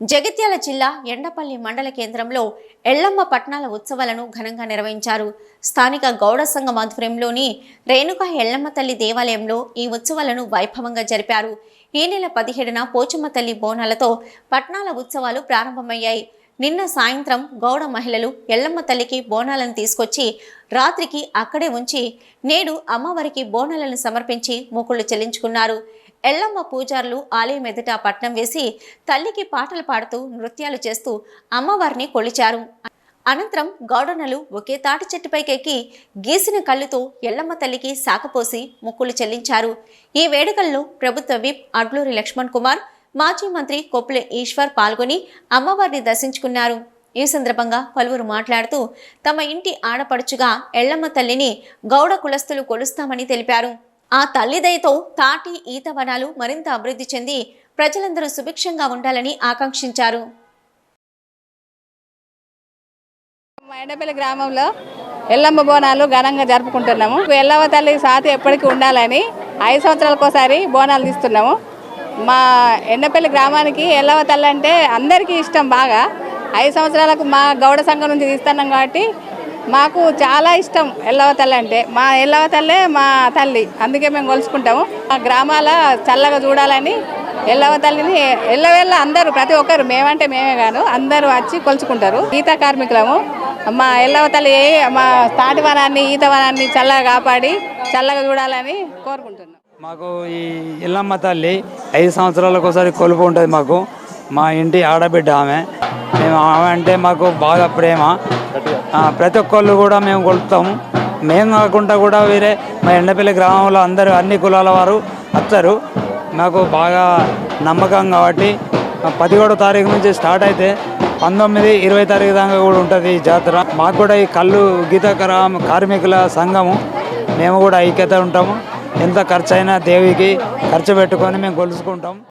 జగిత్యాల జిల్లా ఎండపల్లి మండల కేంద్రంలో ఎల్లమ్మ పట్నాల ఉత్సవాలను ఘనంగా నిర్వహించారు. స్థానిక గౌడ సంఘం ఆధ్వర్యంలోని రేణుక ఎల్లమ్మ తల్లి దేవాలయంలో ఈ ఉత్సవాలను వైభవంగా జరిపారు. ఈ నెల పదిహేడున పోచమ్మ తల్లి బోనాలతో పట్నాల ఉత్సవాలు ప్రారంభమయ్యాయి. నిన్న సాయంత్రం గౌడ మహిళలు ఎల్లమ్మ తల్లికి బోనాలను తీసుకొచ్చి రాత్రికి అక్కడే ఉంచి నేడు అమ్మవారికి బోనాలను సమర్పించి మొక్కులు చెల్లించుకున్నారు. ఎల్లమ్మ పూజారులు ఆలయం ఎదుట పట్నం వేసి తల్లికి పాటలు పాడుతూ నృత్యాలు చేస్తూ అమ్మవారిని కొలిచారు. అనంతరం గౌడనలు ఒకే తాటి చెట్టుపైకెక్కి గీసిన కళ్ళుతో ఎల్లమ్మ తల్లికి సాకపోసి మొక్కులు చెల్లించారు. ఈ వేడుకల్లో ప్రభుత్వ విప్ అడ్లూరి లక్ష్మణ్ కుమార్ మాజీ మంత్రి కొప్పుల ఈశ్వర్ పాల్గొని అమ్మవారిని దర్శించుకున్నారు. ఈ సందర్భంగా పలువురు మాట్లాడుతూ తమ ఇంటి ఆడపడుచుగా ఎల్లమ్మ తల్లిని గౌడ కులస్తులు కొలుస్తామని తెలిపారు. ఆ తల్లిదయతో తాటి ఈత వనాలు మరింత అభివృద్ధి చెంది ప్రజలందరూ సుభిక్షంగా ఉండాలని ఆకాంక్షించారు. మా ఎండపల్లి గ్రామంలో ఎల్లమ్మ బోనాలు ఘనంగా జరుపుకుంటున్నాము. ఎల్లమ్మ తల్లి సాతి ఎప్పటికీ ఉండాలని ఐదు సంవత్సరాలకోసారి బోనాలు తీస్తున్నాము. మా ఎండపల్లి గ్రామానికి ఎల్లమ్మ తల్లి అంటే అందరికీ ఇష్టం బాగా. ఐదు సంవత్సరాలకు మా గౌడ సంఘం నుంచి తీస్తున్నాం కాబట్టి మాకు చాలా ఇష్టం ఎల్లవ తల్లి అంటే. మా ఎల్లవ తల్లే మా తల్లి. అందుకే మేము కొలుసుకుంటాము మా గ్రామాల చల్లగా చూడాలని ఎల్లవ తల్లిని ఎల్లవేళ్ళ అందరూ ప్రతి ఒక్కరు మేమంటే మేమే కాను అందరూ వచ్చి కొలుచుకుంటారు. ఈత కార్మికులము. మా ఎల్లవ తల్లి మా తాటి వనాన్ని ఈత వనాన్ని చల్లగా కాపాడి చల్లగా చూడాలని కోరుకుంటున్నాం. మాకు ఈ ఇల్లమ్మ తల్లి ఐదు సంవత్సరాలకు ఒకసారి కొలుపు ఉంటుంది మాకు. మా ఇంటి ఆడబిడ్డ ఆమె. మేము ఆమె అంటే మాకు బాగా ప్రేమ. ప్రతి ఒక్కళ్ళు కూడా మేము కొలుపుతాము. మేము కాకుండా కూడా వేరే మా ఎండపల్లి గ్రామంలో అందరూ అన్ని కులాల వారు వస్తారు. మాకు బాగా నమ్మకం కాబట్టి పదిహేడో తారీఖు నుంచి స్టార్ట్ అయితే పంతొమ్మిది ఇరవై తారీఖు దాకా కూడా ఉంటుంది ఈ జాతర. మాకు కూడా ఈ కళ్ళు గీతకర కార్మికుల సంఘము మేము కూడా ఐక్యత ఉంటాము. ఎంత ఖర్చు అయినా దేవికి ఖర్చు పెట్టుకొని మేము కొలుసుకుంటాం.